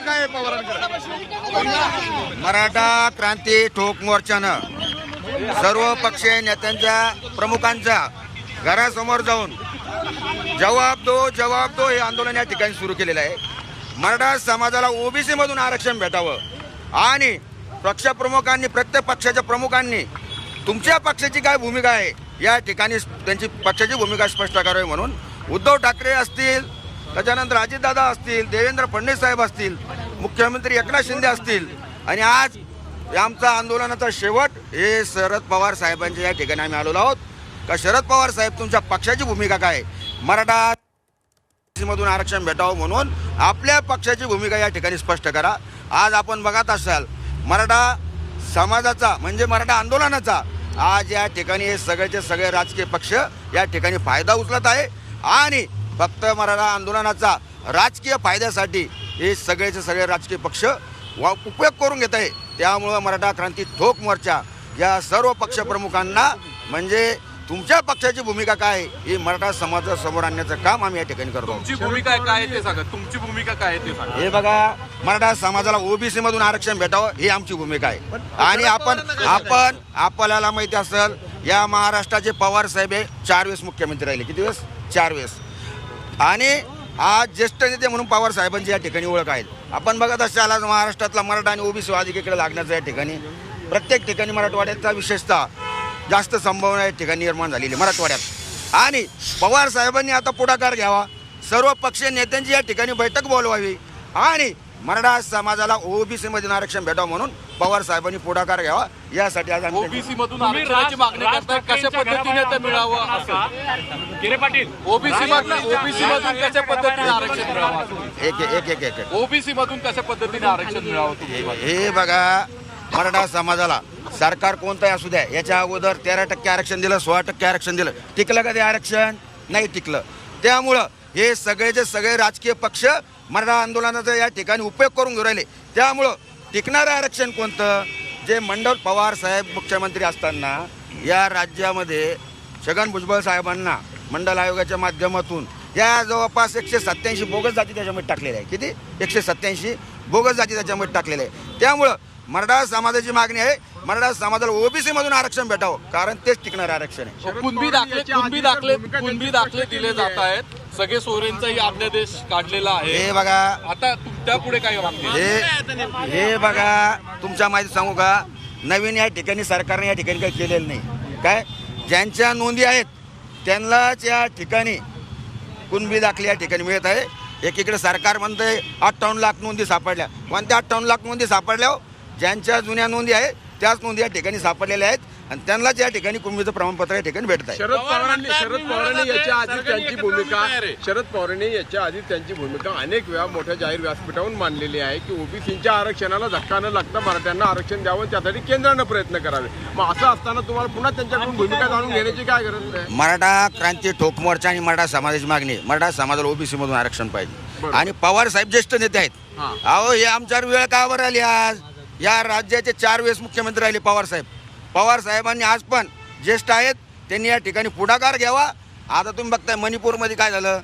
काय पवारांकडे? मराठा क्रांती ठोक मोर्चानं सर्व पक्षीय नेत्यांच्या प्रमुखांच्या घरासमोर जाऊन जवाब दो जवाब दो हे आंदोलन या ठिकाणी सुरू केलेलं आहे. मराठा समाजाला ओबीसी मधून आरक्षण भेटावं आणि पक्षप्रमुखांनी प्रत्येक पक्षाच्या प्रमुखांनी तुमच्या पक्षाची काय भूमिका आहे या ठिकाणी त्यांची पक्षाची भूमिका स्पष्ट करावी म्हणून उद्धव ठाकरे असतील त्याच्यानंतर अजितदादा असतील देवेंद्र फडणवीस साहेब असतील मुख्यमंत्री एकनाथ शिंदे असतील. आणि आज या आमचा आंदोलनाचा शेवट हे शरद पवार साहेबांच्या या ठिकाणी आम्ही आलेलो आहोत. का शरद पवार साहेब तुमच्या पक्षाची भूमिका काय आहे? मराठा मधून आरक्षण भेटावं म्हणून आपल्या पक्षाची भूमिका या ठिकाणी स्पष्ट करा. आज आपण बघत असाल मराठा समाजाचा म्हणजे मराठा आंदोलनाचा आज या ठिकाणी हे सगळ्याचे सगळे राजकीय पक्ष या ठिकाणी फायदा उचलत आहे. आणि फक्त मराठा आंदोलनाचा राजकीय फायद्यासाठी हे सगळेचे सगळे राजकीय पक्ष वा उपयोग करून घेत आहे. त्यामुळं मराठा क्रांती ठोक मोर्चा या सर्व पक्षप्रमुखांना म्हणजे तुमच्या पक्षाची भूमिका काय आहे ही मराठा समाजासमोर आणण्याचं काम आम्ही या ठिकाणी करतो. तुमची भूमिका काय आहे ते सांगा. तुमची भूमिका काय आहे ते सांगा. हे बघा मराठा समाजाला ओबीसी मधून आरक्षण भेटावं ही आमची भूमिका आहे. आणि आपण आपण आपल्याला माहिती असेल या महाराष्ट्राचे पवार साहेब हे चार वेळेस मुख्यमंत्री राहिले. किती वेळेस? चार वेळेस. आणि आज ज्येष्ठ नेते म्हणून पवार साहेबांची या ठिकाणी ओळख आहेत आपण बघत असाल आज महाराष्ट्रातला मराठा आणि ओबीसी वादिकेकडे लागण्याचं या ठिकाणी. प्रत्येक ठिकाणी मराठवाड्याचा विशेषतः जास्त संभावना या ठिकाणी निर्माण झालेली मराठवाड्यात. आणि पवार साहेबांनी आता पुढाकार घ्यावा. सर्व पक्षीय नेत्यांची या ठिकाणी बैठक बोलवावी. आणि मराठा समाजाला ओबीसी मधून आरक्षण भेटावं म्हणून पवार साहेबांनी पुढाकार घ्यावा. यासाठी आज आम्ही ओबीसी मधून आरक्षणाची मागणी करताय. कशा पद्धतीने ते मिळावं? गिरे पाटील ओबीसी मधून ओबीसी मधून कशा पद्धतीने आरक्षण मिळावं? एक एक एक एक एक. ओबीसी मधून कशा पद्धतीने आरक्षण मिळावं हे बघा मराठा समाजाला सरकार कोणतंही असू द्या याच्या अगोदर तेरा टक्के आरक्षण दिलं सोळा टक्के आरक्षण दिलं. टिकलं का ते आरक्षण? नाही टिकलं. त्यामुळं हे सगळेचे सगळे राजकीय पक्ष मराठा आंदोलनाचा या ठिकाणी उपयोग करून घेऊ राहिले. त्यामुळं टिकणारं आरक्षण कोणतं? जे मंडल पवार साहेब मुख्यमंत्री असताना या राज्यामध्ये छगन भुजबळ साहेबांना मंडल आयोगाच्या माध्यमातून या जवळपास एकशे सत्याऐंशी बोगस जाती त्याच्यामध्ये टाकलेल्या आहे किती? एकशे सत्याऐंशी बोगस जाती त्याच्यामध्ये टाकलेल्या आहे त्यामुळं मराठा समाजाची मागणी आहे. मराठा समाजाला ओबीसी मधून आरक्षण भेटावं. कारण तेच टिकणारं आरक्षण आहे. कुणबी दाखले कुणबी दाखले कुणबी दाखले दिले जात आहेत. सगळे सोयरेंचाही अध्यादेश काढलेला आहे. हे बघा. आता त्या पुढे काय मागणी हे हे बघा तुमच्या माहिती सांगू का? नवीन या ठिकाणी सरकारने या ठिकाणी काही केलेलं नाही. काय? ज्यांच्या नोंदी आहेत त्यांनाच या ठिकाणी कुणबी दाखले या ठिकाणी मिळत आहे. एकीकडे सरकार म्हणतंय अठ्ठावन्न लाख नोंदी सापडल्या. कोणत्या अठ्ठावन्न लाख नोंदी सापडल्या हो? ज्यांच्या जुन्या नोंदी आहेत त्याच नोंदी या ठिकाणी सापडलेल्या आहेत. आणि त्यांनाच या ठिकाणी कुणबीचं प्रमाणपत्र या ठिकाणी भेटत आहे शरद पवारांनी शरद पवारांनी याच्या आधी त्यांची भूमिका शरद पवारांनी याच्या आधी त्यांची भूमिका अनेक वेळा मोठ्या जाहीर व्यासपीठावरून मांडलेली आहे की ओबीसीच्या आरक्षणाला धक्का न लागता मराठ्यांना आरक्षण द्यावं त्यासाठी केंद्रानं प्रयत्न करावे. मग असं असताना तुम्हाला पुन्हा त्यांच्याकडून भूमिका जाणून घेण्याची काय गरज नाही मराठा क्रांती ठोक मोर्चा आणि मराठा समाजाची मागणी आहे. मराठा समाजाला ओबीसी मधून आरक्षण पाहिजे. आणि पवार साहेब ज्येष्ठ नेते आहेत. अहो हे आमच्यावर वेळ का बरं आली आज? या राज्याचे चार वेळेस मुख्यमंत्री राहिले पवार साहेब. पवार साहेबांनी आज पण ज्येष्ठ आहेत त्यांनी या ठिकाणी पुढाकार घ्यावा. आता तुम्ही बघताय मणिपूरमध्ये काय झालं?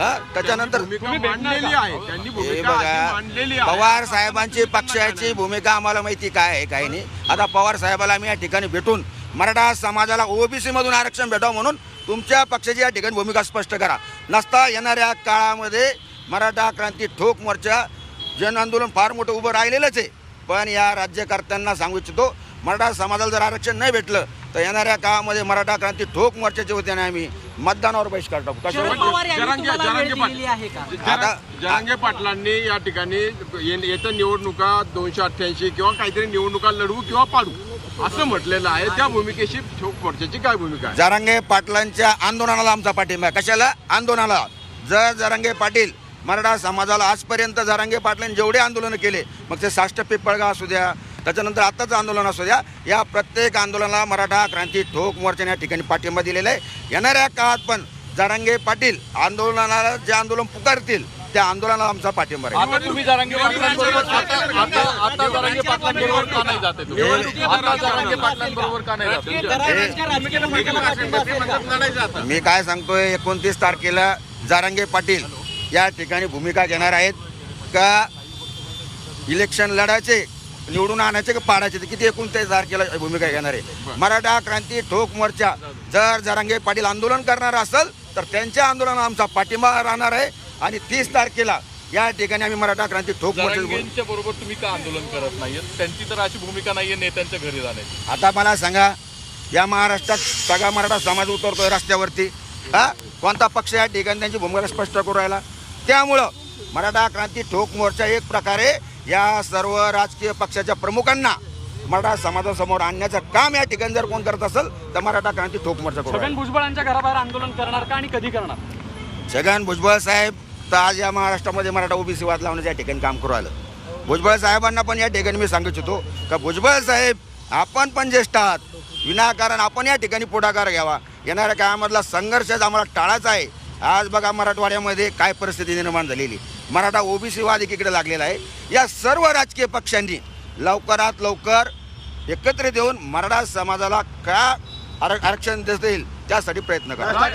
हा त्याच्यानंतर भूमिका मांडलेली आहे त्यांनी हे भूमिका आधी मांडलेली बघा आहे. पवार साहेबांची पक्षाची भूमिका आम्हाला माहिती काय आहे काही नाही. आता पवार साहेबाला आम्ही या ठिकाणी भेटून मराठा समाजाला ओबीसी मधून आरक्षण भेटावं म्हणून तुमच्या पक्षाची या ठिकाणी भूमिका स्पष्ट करा. नसता येणाऱ्या काळामध्ये मराठा क्रांती ठोक मोर्चा जन आंदोलन फार मोठं उभं राहिलेलंच आहे. पण या राज्यकर्त्यांना सांगू इच्छितो मराठा समाजाला जर आरक्षण नाही भेटलं तर येणाऱ्या काळामध्ये मराठा क्रांती ठोक मोर्चाच्या वतीने आम्ही मतदानावर बहिष्कार टाकू. जरांगे- पाटलांनी या ठिकाणी ये- येत्या निवडणुका दोनशे अठ्ठ्याऐंशी किंवा काहीतरी निवडणुका लढवू किंवा पाडू असं म्हटलेलं आहे. त्या भूमिकेशी ठोक मोर्चाची काय भूमिका आहे? जरांगे पाटलांच्या आंदोलनाला आमचा पाठिंबा आहे. कशाला? आंदोलनाला. जर जरांगे पाटील मराठा समाजाला आजपर्यंत जरांगे पाटलांनी जेवढे आंदोलनं केले मग ते साष्ट पिपळगा असू द्या त्याच्यानंतर आत्ताचं आंदोलन असू द्या या प्रत्येक आंदोलनाला मराठा क्रांती ठोक मोर्चाने या ठिकाणी पाठिंबा दिलेला आहे. येणाऱ्या काळात पण जरांगे पाटील आंदोलनाला जे आंदोलन पुकारतील त्या आंदोलनाला आमचा पाठिंबा? मी काय सांगतोय एकोणतीस तारखेला जारांगे पाटील या ठिकाणी भूमिका घेणार आहेत. का इलेक्शन लढायचे? निवडून आणायचे की पाडायचे? ते किती एकोणतीस तारखेला भूमिका घेणार आहे. मराठा क्रांती ठोक मोर्चा जर जरांगे पाटील आंदोलन करणार असेल तर त्यांच्या आंदोलनाला आमचा पाठिंबा राहणार आहे. आणि तीस तारखेला या ठिकाणी आम्ही मराठा क्रांती ठोक मोर्चा बरोबर तुम्ही का आंदोलन करत नाहीये त्यांची तर अशी भूमिका नाहीये नेत्यांच्या घरी जाण्याची. आता मला सांगा या महाराष्ट्रात सगळा मराठा समाज उतरतोय रस्त्यावरती. हा? कोणता पक्ष या ठिकाणी त्यांची भूमिका स्पष्ट करू राहिला? त्यामुळं मराठा क्रांती ठोक मोर्चा एक प्रकारे या सर्व राजकीय पक्षाच्या प्रमुखांना मराठा समाजासमोर आणण्याचं काम या ठिकाणी जर कोण करत असेल तर मराठा क्रांती ठोक मोर्चा. छगन भुजबळांच्या घराबाहेर आंदोलन करणार का आणि कधी करणार? छगन भुजबळ साहेब तर आज या महाराष्ट्रामध्ये मराठा ओबीसी वाद लावण्याच्या या ठिकाणी काम करू आलं भुजबळ साहेबांना पण या ठिकाणी मी सांगू इच्छितो का भुजबळ साहेब आपण पण ज्येष्ठ आहात. विनाकारण आपण या ठिकाणी पुढाकार घ्यावा. येणाऱ्या काळामधला संघर्ष आम्हाला टाळायचा आहे. आज बघा मराठवाड्यामध्ये काय परिस्थिती निर्माण झालेली. मराठा ओबीसी वाद एकीकडे लागलेला आहे. या सर्व राजकीय पक्षांनी लवकरात लवकर एकत्रित येऊन मराठा समाजाला का आरक्षण देता येईल त्यासाठी प्रयत्न करा.